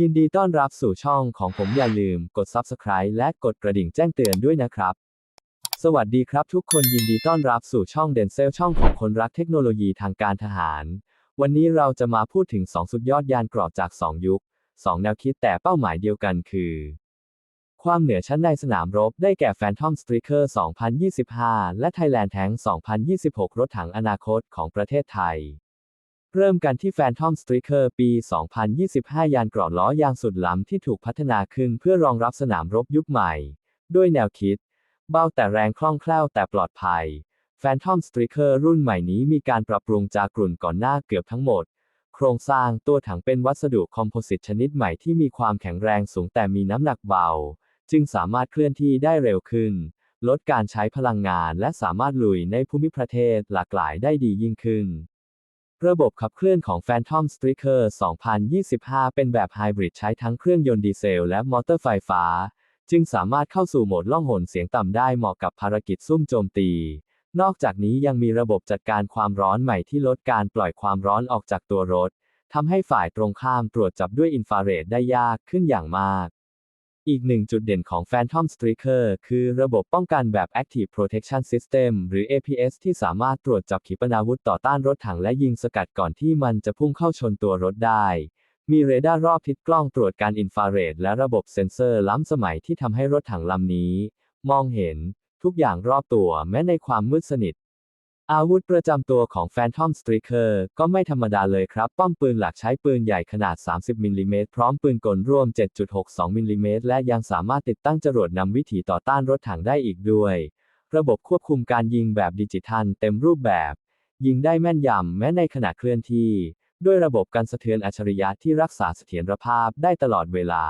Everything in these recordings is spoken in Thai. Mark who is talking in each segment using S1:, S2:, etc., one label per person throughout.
S1: ยินดีต้อนรับสู่ช่องของผมอย่าลืมกด Subscribe และกดกระดิ่งแจ้งเตือนด้วยนะครับ สวัสดีครับทุกคนยินดีต้อนรับสู่ช่องเดนเซลช่องของคนรักเทคโนโลยีทางการทหาร วันนี้เราจะมาพูดถึง 2 สุดยอดยานเกราะจาก 2 ยุค 2 แนวคิดแต่เป้าหมายเดียวกันคือ ความเหนือชั้นในสนามรบได้แก่ Phantom Striker 2025 และ Thailand Tank 2026 รถถังอนาคตของประเทศไทย เริ่มกันที่ Phantom Striker ปี 2025 ยานเกราะล้อยางสุดล้ำที่ถูกพัฒนาขึ้นเพื่อรองรับสนามรบยุคใหม่ ด้วยแนวคิด เบาแต่แรงคล่องแคล่วแต่ปลอดภัย Phantom Striker รุ่นใหม่นี้มีการปรับปรุงจากกลุ่นก่อนหน้าเกือบทั้งหมด โครงสร้างตัวถังเป็นวัสดุคอมโพสิตชนิดใหม่ที่มีความแข็งแรงสูงแต่มีน้ำหนักเบา จึงสามารถเคลื่อนที่ได้เร็วขึ้น ลดการใช้พลังงานและสามารถลุยในภูมิประเทศหลากหลายได้ดียิ่งขึ้น ระบบขับเคลื่อนของ Phantom Striker 2025 เป็นแบบไฮบริดใช้ทั้งเครื่องยนต์ดีเซลและมอเตอร์ไฟฟ้า จึงสามารถเข้าสู่โหมดล่องหนเสียงต่ำได้เหมาะกับภารกิจซุ่มโจมตี นอกจากนี้ยังมีระบบจัดการความร้อนใหม่ที่ลดการปล่อยความร้อนออกจากตัวรถทำให้ฝ่ายตรงข้ามตรวจจับด้วยอินฟราเรดได้ยากขึ้นอย่างมาก อีกหนึ่งจุดเด่นของ Phantom Striker คือระบบป้องกันแบบ Active Protection System หรือ APS ที่สามารถตรวจจับขีปนาวุธต่อต้านรถถังและยิงสกัดก่อนที่มันจะพุ่งเข้าชนตัวรถได้ มีเรดาร์รอบทิศกล้องตรวจการอินฟราเรดและระบบเซ็นเซอร์ล้ำสมัยที่ทำให้รถถังลำนี้ มองเห็นทุกอย่างรอบตัวแม้ในความมืดสนิท อาวุธประจำตัวของ Phantom Striker ก็ไม่ธรรมดาเลยครับ ป้อมปืนหลักใช้ปืนใหญ่ขนาด 30มิลลิเมตรพร้อมปืนกลร่วม 7.62มิลลิเมตรและยังสามารถติดตั้งจรวดนำวิถีต่อต้านรถถังได้อีกด้วย ระบบควบคุมการยิงแบบดิจิทัลเต็มรูปแบบ ยิงได้แม่นยำแม้ในขณะเคลื่อนที่ ด้วยระบบการสะเทือนอัจฉริยะที่รักษาเสถียรภาพได้ตลอดเวลา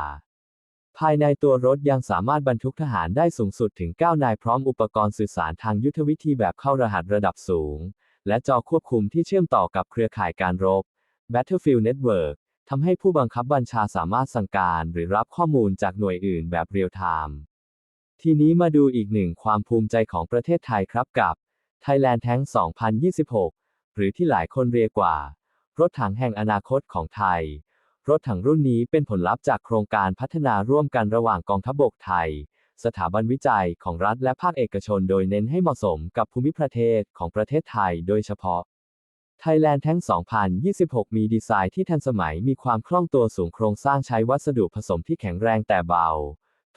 S1: ภายในตัวรถยังสามารถบรรทุกทหารได้สูงสุดถึง 9 นายพร้อมอุปกรณ์สื่อสารทางยุทธวิธีแบบเข้ารหัสระดับสูง และจอควบคุมที่เชื่อมต่อกับเครือข่ายการรบ Battlefield Network ทำให้ผู้บังคับบัญชาสามารถสั่งการหรือรับข้อมูลจากหน่วยอื่นแบบเรียลไทม์ ทีนี้มาดูอีกหนึ่งความภูมิใจของประเทศไทยครับกับ Thailand Tank 2026 หรือที่หลายคนเรียกว่า รถถังแห่งอนาคตของไทย รถถังรุ่นนี้เป็นผลลัพธ์จากโครงการพัฒนาร่วมกันระหว่างกองทัพบกไทย สถาบันวิจัยของรัฐและภาคเอกชนโดยเน้นให้เหมาะสมกับภูมิประเทศของประเทศไทย โดยเฉพาะ Thailand Tank 2026 มีดีไซน์ที่ทันสมัยมีความคล่องตัวสูงโครงสร้างใช้วัสดุผสมที่แข็งแรงแต่เบา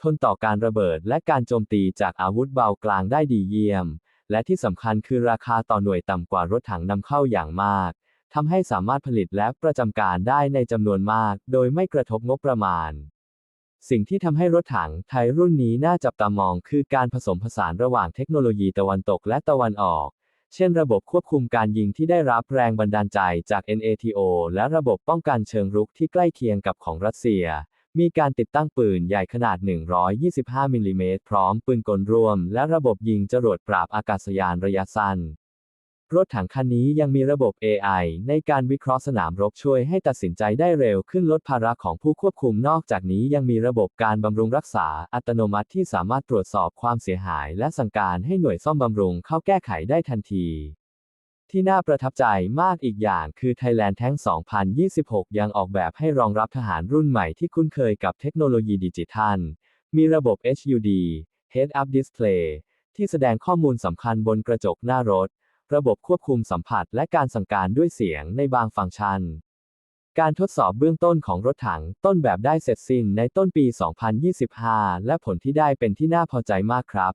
S1: ทนต่อการระเบิดและการโจมตีจากอาวุธเบากลางได้ดีเยี่ยม และที่สำคัญคือราคาต่อหน่วยต่ำกว่ารถถังนำเข้าอย่างมาก ทำให้สามารถผลิตและประจำการได้ในจำนวนมาก โดยไม่กระทบงบประมาณ สิ่งที่ทำให้รถถังไทยรุ่นนี้น่าจับตามองคือการผสมผสานระหว่างเทคโนโลยีตะวันตกและตะวันออก เช่นระบบควบคุมการยิงที่ได้รับแรงบันดาลใจจาก NATO และระบบป้องกันเชิงรุกที่ใกล้เคียงกับของรัสเซีย มีการติดตั้งปืนใหญ่ขนาด 125มิลลิเมตรพร้อมปืนกลรวม และระบบยิงจรวดปราบอากาศยานระยะสั้น รถถังคันนี้ยังมีระบบ AI ในการวิเคราะห์สนามรบช่วยให้ตัดสินใจได้เร็วขึ้นลดภาระของผู้ควบคุมนอกจากนี้ยังมีระบบการบำรุงรักษาอัตโนมัติที่สามารถตรวจสอบความเสียหาย และสั่งการให้หน่วยซ่อมบำรุงเข้าแก้ไขได้ทันทีที่น่าประทับใจมากอีกอย่างคือ Thailand Tank 2026 ยังออกแบบให้รองรับทหารรุ่นใหม่ที่คุ้นเคยกับเทคโนโลยีดิจิทัล มีระบบ HUD Head-Up Display ที่แสดงข้อมูลสำคัญบนกระจกหน้ารถ ระบบควบคุมสัมผัสและการสั่งการด้วยเสียงในบางฟังก์ชัน การทดสอบเบื้องต้นของรถถังต้นแบบได้เสร็จสิ้นในต้นปี 2025 และผลที่ได้เป็นที่น่าพอใจมากครับ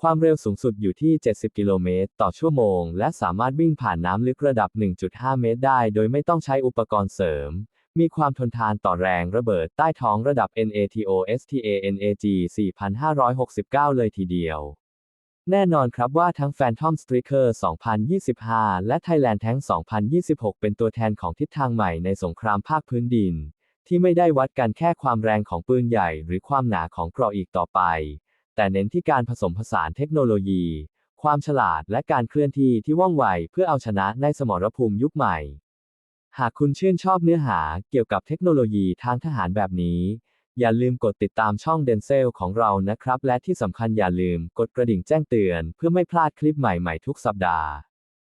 S1: ความเร็วสูงสุดอยู่ที่ 70 กิโลเมตร ต่อชั่วโมง และสามารถวิ่งผ่านน้ำลึกระดับ 1.5 เมตรได้ โดยไม่ต้องใช้อุปกรณ์เสริม มีความทนทานต่อแรงระเบิดใต้ท้องระดับ NATO STA NAG 4569 เลยทีเดียว แน่นอนครับว่าทั้ง Phantom Striker 2025 และ Thailand Tank 2026 เป็นตัวแทนของทิศทางใหม่ในสงครามภาคพื้นดิน ที่ไม่ได้วัดกันแค่ความแรงของปืนใหญ่หรือความหนาของเกราะอีกต่อไป แต่เน้นที่การผสมผสานเทคโนโลยี ความฉลาดและการเคลื่อนที่ที่ว่องไวเพื่อเอาชนะในสมรภูมิยุคใหม่ หากคุณชื่นชอบเนื้อหาเกี่ยวกับเทคโนโลยีทางทหารแบบนี้ อย่าลืมกดติดตามช่องเดนเซลของเรานะครับ และที่สำคัญอย่าลืมกดกระดิ่งแจ้งเตือน เพื่อไม่พลาดคลิปใหม่ๆทุกสัปดาห์